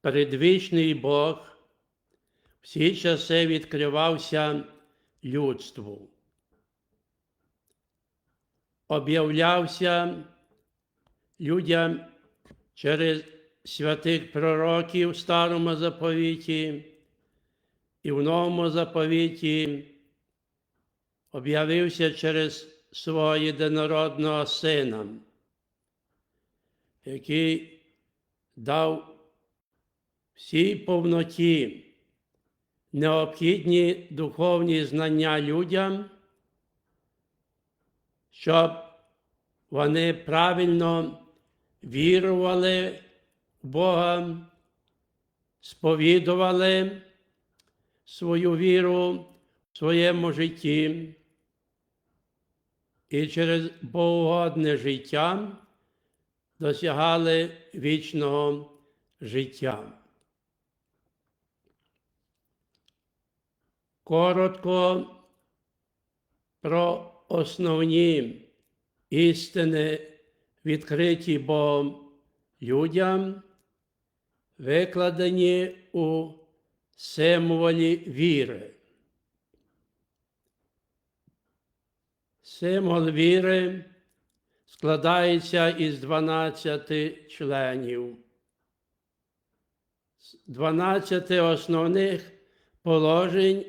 передвічний Бог всі часи відкривався людству. Об'являвся людям через святих пророків в старому заповіті і в новому заповіті об'явився через свого єдинородного сина, який дав всій повноті необхідні духовні знання людям, щоб вони правильно вірували в Бога, сповідували свою віру в своєму житті і через богоугодне життя досягали вічного життя. Коротко про основні істини, відкриті Богом людям, викладені у символі віри. Символ віри складається із 12 членів, 12 основних положень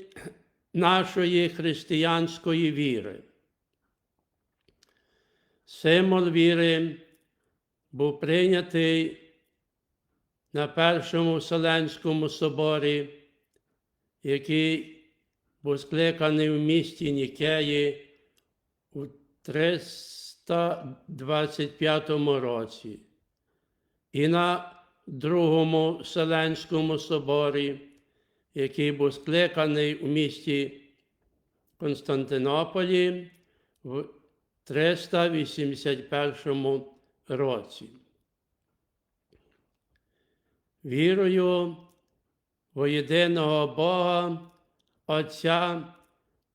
нашої християнської віри. Символ віри був прийнятий на Першому Вселенському соборі, який був скликаний в місті Нікеї у 325 році, і на Другому Вселенському соборі, який був скликаний у місті Константинополі в 381 році. Вірую в єдиного Бога, Отця,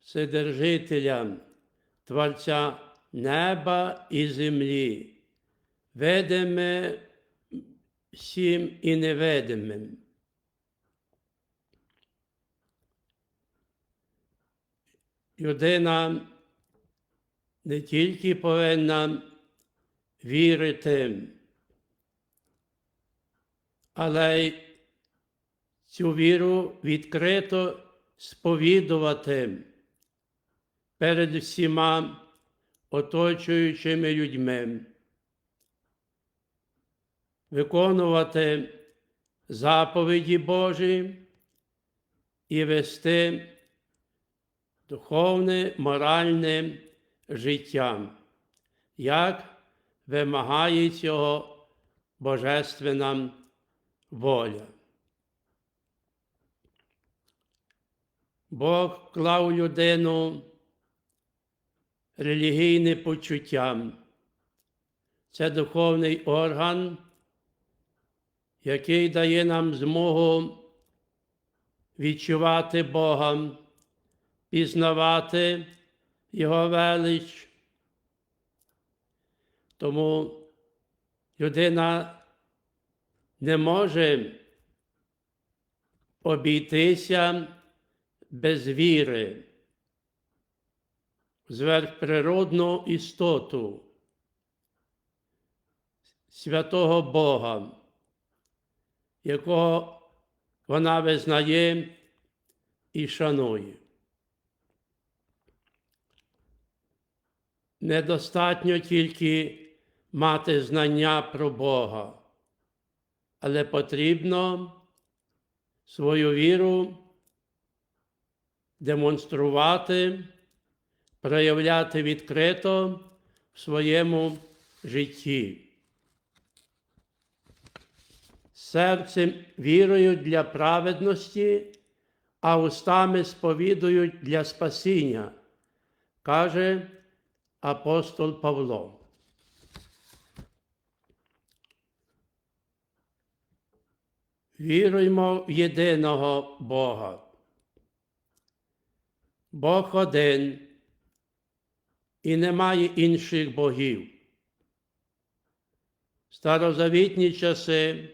Вседержителя, Творця неба і землі, видиме всім і невидимим. Людина не тільки повинна вірити, але й цю віру відкрито сповідувати перед всіма оточуючими людьми, виконувати заповіді Божі і вести духовне, моральне життя, як вимагає цього Божественна воля. Бог клав людину релігійне почуття. Це духовний орган, який дає нам змогу відчувати Бога, пізнавати Його велич. Тому людина не може обійтися без віри зверхприродну істоту святого Бога, якого вона визнає і шанує. Недостатньо тільки мати знання про Бога, але потрібно свою віру демонструвати, проявляти відкрито в своєму житті. Серцем вірують для праведності, а устами сповідують для спасіння, каже апостол Павло. Віруємо в єдиного Бога. Бог один і немає інших богів. В старозавітні часи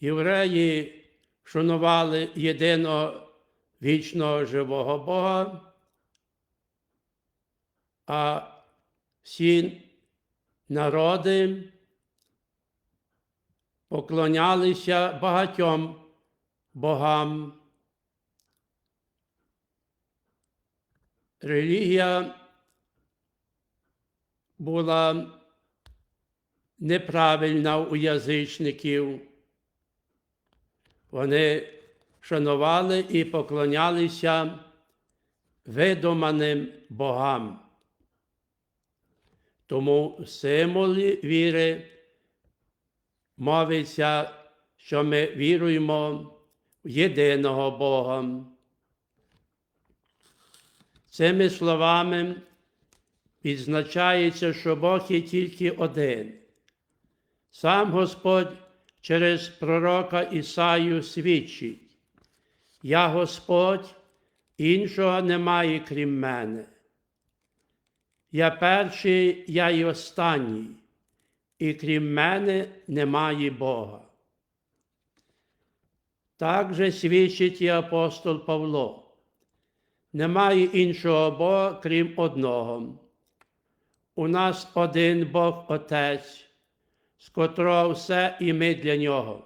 Євреї шанували єдиного вічного живого Бога, а всі народи поклонялися багатьом богам. Релігія була неправильна у язичників. Вони шанували і поклонялися видуманим богам. Тому в віри мовиться, що ми віруємо в єдиного Бога. Цими словами відзначається, що Бог є тільки один. Сам Господь через пророка Ісаю свідчить, я Господь, іншого немає крім мене. Я перший, я й останній, і крім мене немає Бога. Так же свідчить і апостол Павло. Немає іншого Бога, крім одного. У нас один Бог Отець, з котрого все і ми для Нього,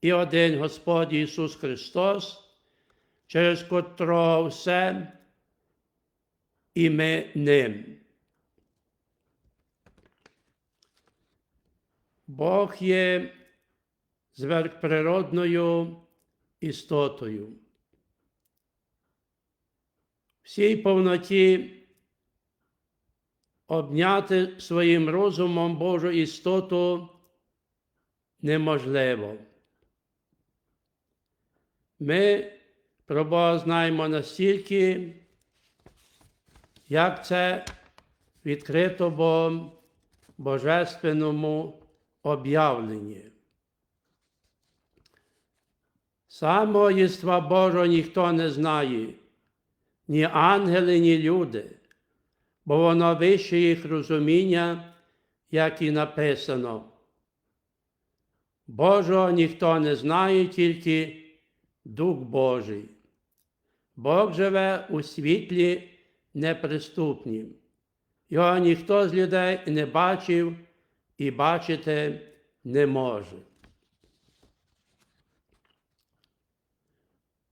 і один Господь Ісус Христос, через котрого все і ми. Бог є зверхприродною істотою. Всій повноті обняти своїм розумом Божу істоту неможливо. Ми про Бога знаємо настільки, як це відкрито Богом Божественному об'явленні. Самого єства Божого ніхто не знає, ні ангели, ні люди, бо воно вище їх розуміння, як і написано. Божого ніхто не знає, тільки Дух Божий. Бог живе у світлі неприступнім. Його ніхто з людей не бачив і бачити не може.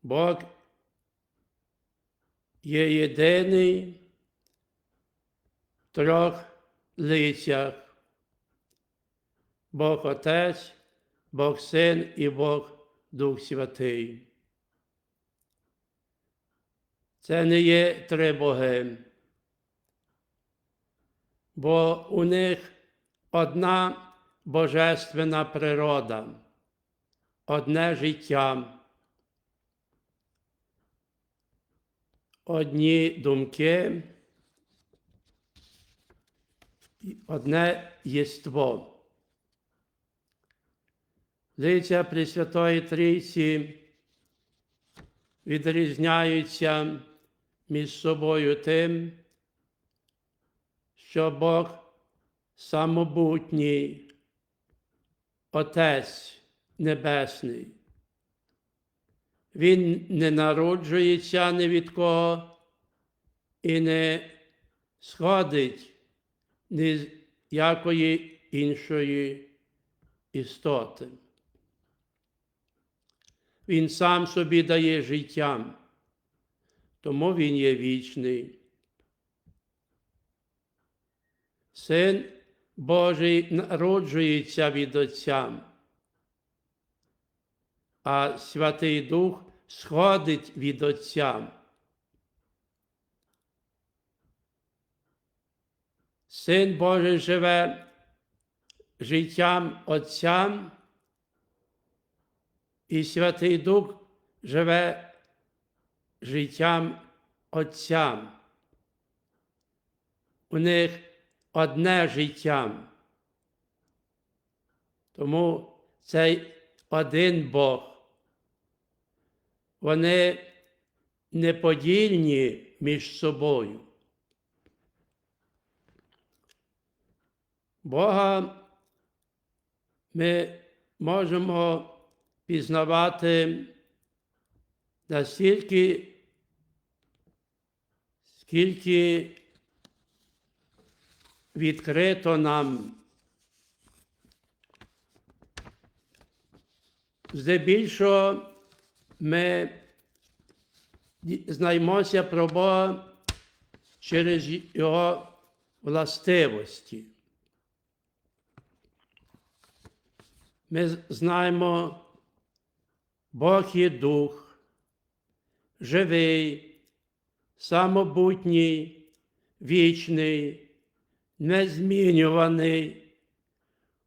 Бог є єдиний в трьох лицях. Бог Отець, Бог Син і Бог Дух Святий. Це не є три боги, бо у них одна божественна природа, одне життя. одні думки, одне єство. Лиця Пресвятої Трійці відрізняються між собою тим, що Бог самобутній, Отець Небесний. Він не народжується ні від кого і не сходить ні з якої іншої істоти. Він сам собі дає життя, тому він є вічний. Син Божий народжується від Отця, а Святий Дух сходить від Отця. Син Божий живе життям Отця, і Святий Дух живе життям Отця. У них одне життя. Тому цей один Бог вони неподільні між собою. Бога ми можемо пізнавати настільки, скільки відкрито нам. Здебільшого ми знаємося про Бога через Його властивості. Ми знаємо, Бог є дух, живий, самобутній, вічний, незмінюваний,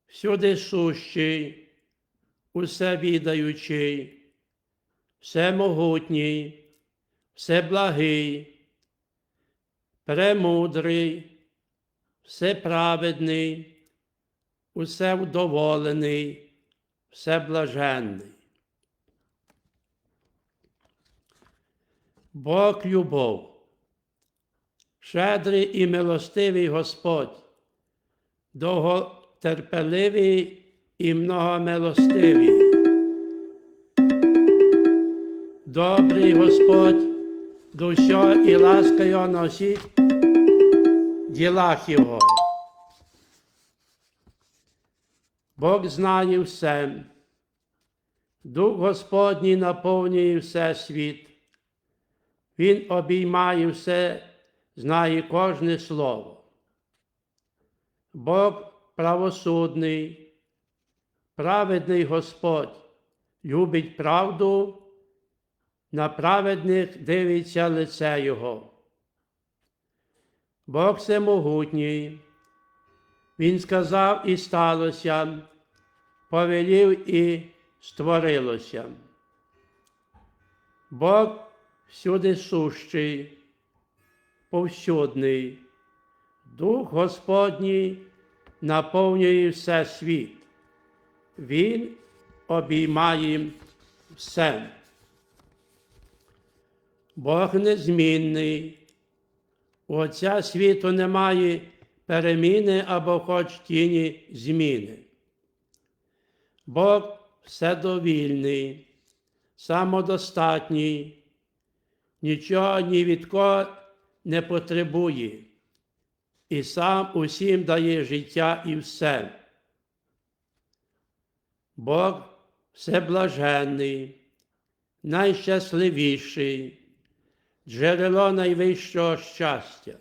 всюди сущий, усевідаючий, всемогутній, всеблагий, премудрий, всеправедний, усевдоволений, всеблаженний. Бог любов, щедрий і милостивий Господь, довготерпеливий і многомилостивий. Добрий Господь, душа і ласка Його всіх ділах Його. Бог знає все, Дух Господній наповнює все світ. Він обіймає все, знає кожне слово. Бог правосудний, праведний Господь, любить правду, на праведних дивиться лице Його. Бог всемогутній, Він сказав і сталося, повелів і створилося. Бог всюди сущий, повсюдний, Дух Господній наповнює все світ. Він обіймає все. Бог незмінний. У Отця світу немає переміни або хоч тіні зміни. Бог вседовільний, самодостатній, нічого ні від кого не потребує, і сам усім дає життя і все. Бог всеблаженний, найщасливіший, джерело найвищого щастя,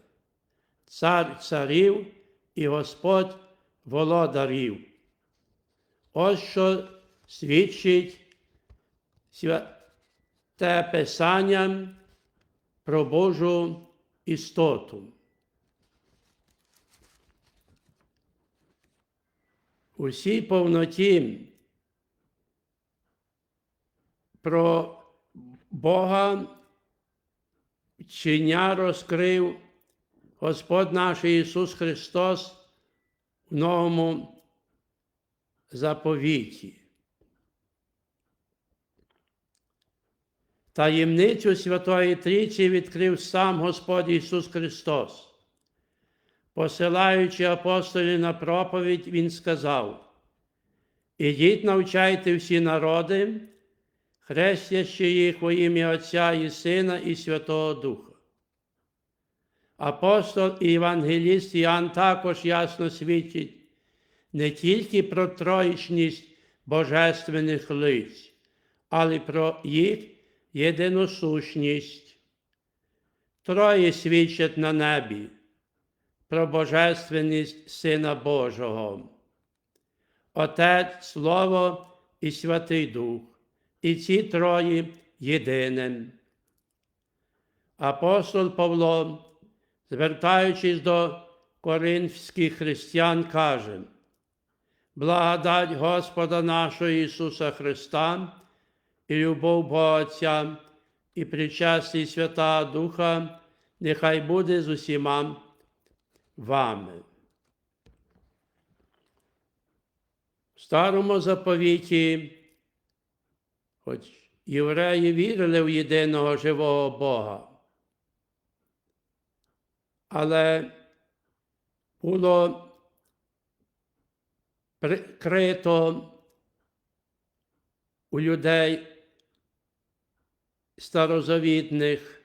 цар царів і Господь володарів. Ось що свідчить святе Писання про Божу істоту. Усій повноті про Бога вчення розкрив Господь наш Ісус Христос в новому заповіті. Таємницю Святої Трійці відкрив сам Господь Ісус Христос. Посилаючи апостолів на проповідь, Він сказав: Ідіть, навчайте всі народи, хрестящи їх во ім'я Отця і Сина, і Святого Духа. Апостол і Євангеліст Іоанн також ясно свідчить не тільки про троїчність божественних лиць, але й про їх єдиносущність. Троє свідчать на небі про божественність Сина Божого. Отець, Слово і Святий Дух, і ці троє єдиним. Апостол Павло, звертаючись до коринфських християн, каже, благодать Господа нашого Ісуса Христа і любов Бога Отця, і причастя Свята Духа, нехай буде з усіма вами. В старому заповіті, хоч євреї вірили в єдиного живого Бога, але було прикрито у людей старозавітних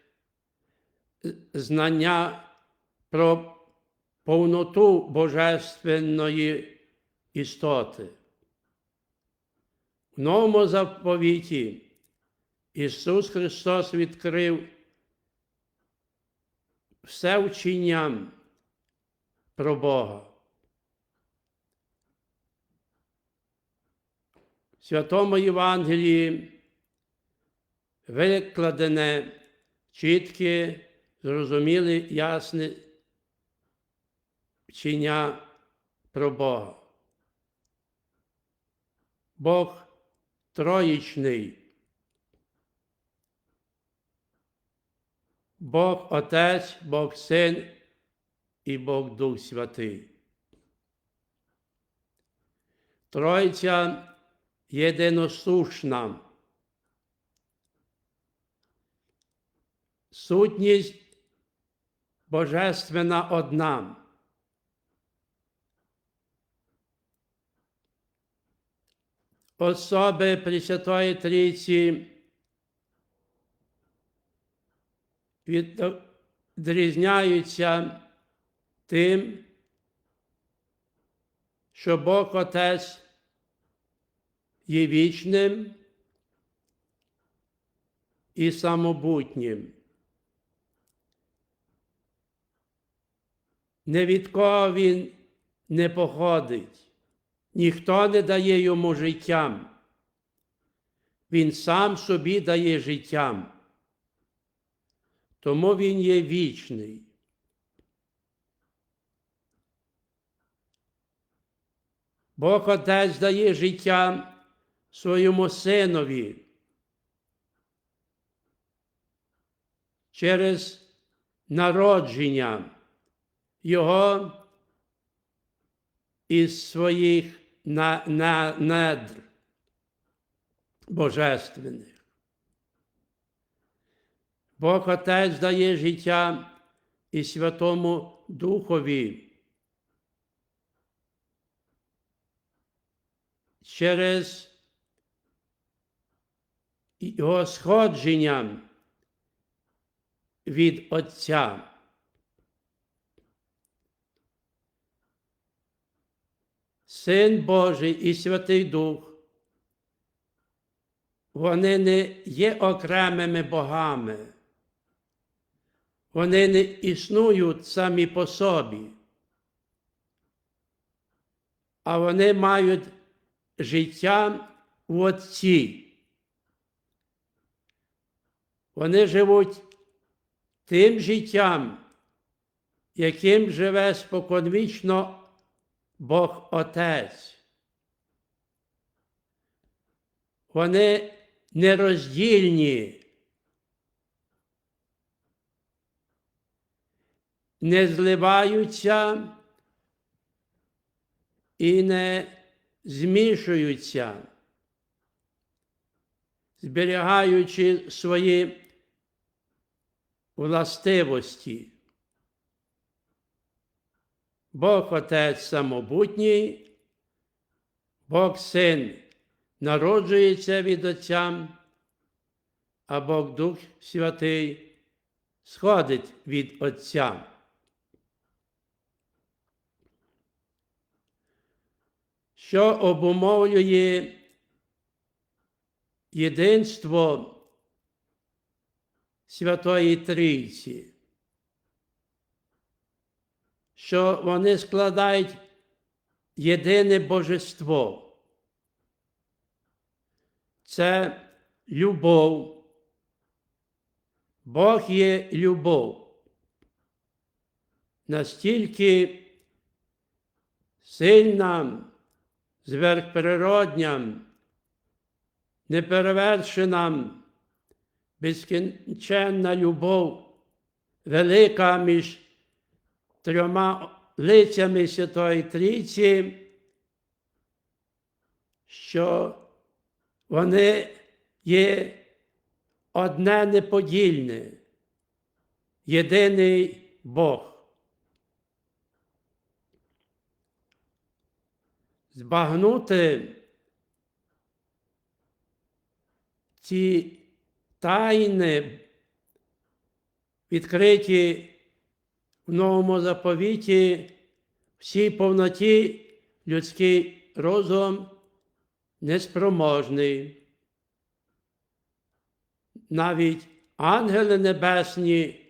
знання про повноту божественної істоти. В новому заповіті Ісус Христос відкрив все вчення про Бога. В Святому Євангелії викладене чітке, зрозуміле, ясне вчення про Бога. Бог троїчний. Бог Отець, Бог Син і Бог Дух Святий. Тройця єдиносушна. Сутність Божественна одна. Особи Пресвятої Трійці відрізняються тим, що Бог Отець є вічним і самобутнім. Не від кого він не походить, ніхто не дає йому життям. Він сам собі дає життям. Тому він є вічний. Бог Отець дає життя своєму синові через народження Його із своїх на, на, недр божественних. Бог Отець дає життя і Святому Духові. Через його сходження від Отця. Син Божий і Святий Дух, вони не є окремими богами, вони не існують самі по собі, а вони мають життя в Отці. Вони живуть тим життям, яким живе споконвічно Бог Отець. Вони нероздільні, не зливаються і не змішуються, зберігаючи свої властивості. Бог Отець самобутній, Бог Син народжується від Отця, а Бог Дух Святий сходить від Отця. Що обумовлює єдинство Святої Трійці, що вони складають єдине божество. Це любов. Бог є любов. Настільки сильна, зверхприродня, неперевершена, безкінченна любов, велика між трьома лицями Святої Трійці, що вони є одне неподільне, єдиний Бог. Збагнути ці тайни, відкриті в новому заповіті, всій повноті людський розум неспроможний. Навіть ангели небесні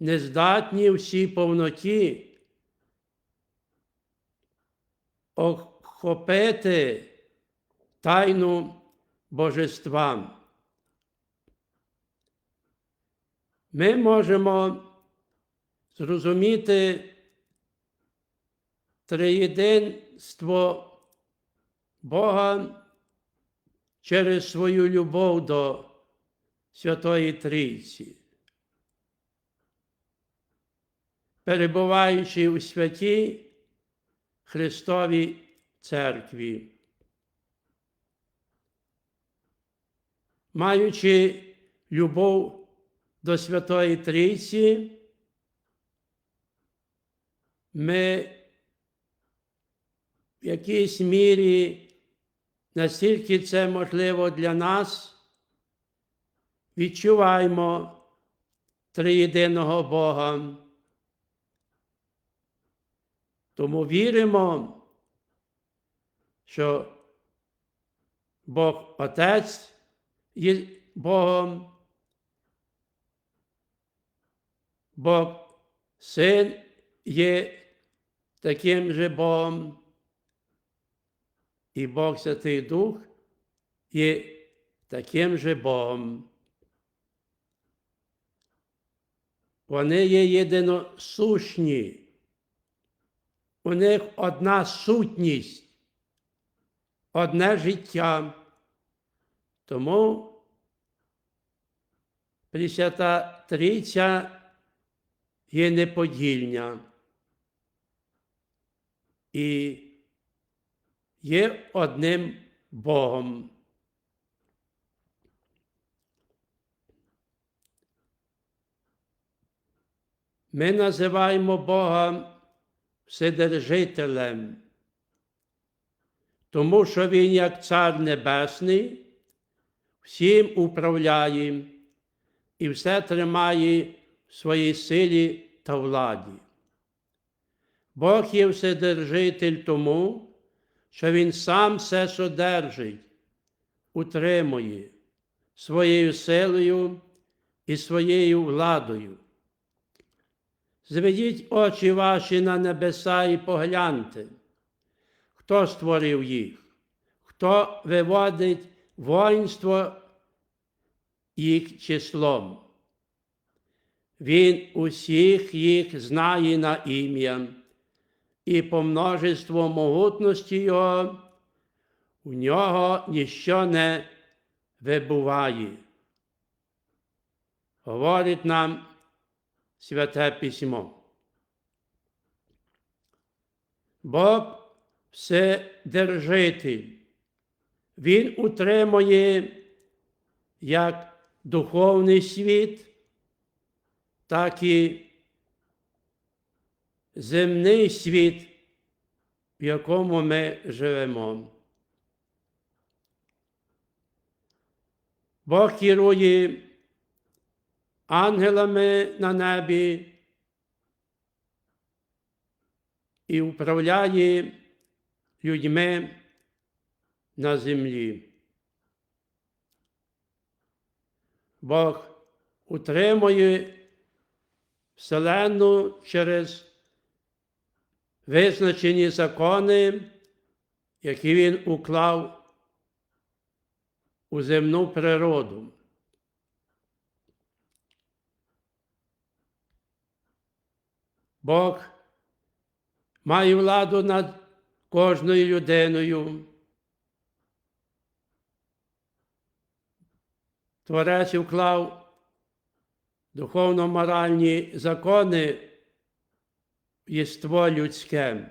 не здатні всій повноті охопити тайну божества. Ми можемо зрозуміти триєдинство Бога через свою любов до Святої Трійці. Перебуваючи у святій Христовій Церкві. Маючи любов до Святої Трійці, ми в якійсь мірі, настільки це можливо для нас, відчуваємо триєдиного Бога. Тому віримо, що Бог Отець є Богом, Бог Син є таким же Богом, і Бог Святий Дух є таким же Богом. Вони є єдиносущні. У них одна сутність, одне життя. Тому Пресвята Трійця є неподільня і є одним Богом. Ми називаємо Бога Вседержителем, тому що Він, як Цар Небесний, всім управляє і все тримає в своїй силі та владі. Бог є Вседержитель тому, що Він сам все содержить, утримує своєю силою і своєю владою. Зведіть очі ваші на небеса і погляньте, хто створив їх, хто виводить воїнство їх числом. Він усіх їх знає на ім'я, і по множеству могутності Його у нього ніщо не вибуває. Говорить нам Святе Письмо. Бог вседержитель, Він утримує як духовний світ, так і земний світ, в якому ми живемо. Бог керує ангелами на небі і управляє людьми на землі. Бог утримує Вселенну через визначені закони, які Він уклав у земну природу. Бог має владу над кожною людиною. Творець вклав духовно-моральні закони єство людське.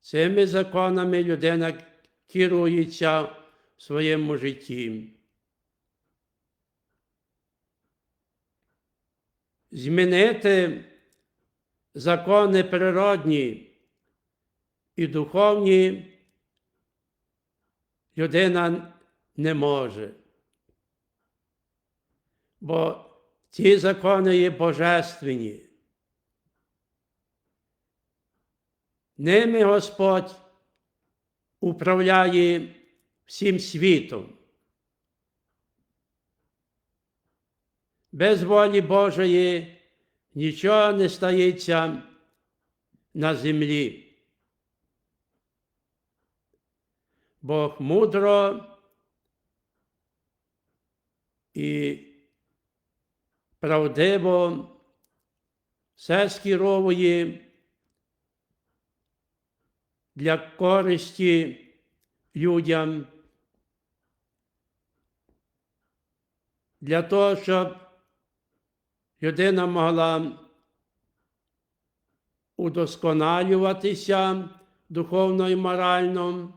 Цими законами людина керується в своєму житті. Змінити закони природні і духовні людина не може. Бо ці закони є божественні. Ними Господь управляє всім світом. Без волі Божої нічого не стається на землі. Бог мудро і правдиво все скеровує для користі людям, для того, щоб людина могла удосконалюватися духовно і морально,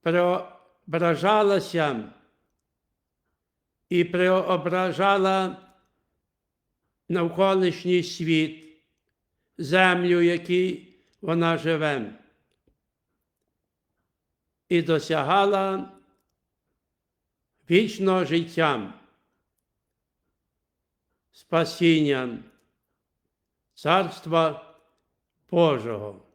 преображалася і преображала навколишній світ, землю, в якій вона живе, і досягала вічного життя, спасіння Царства Божого.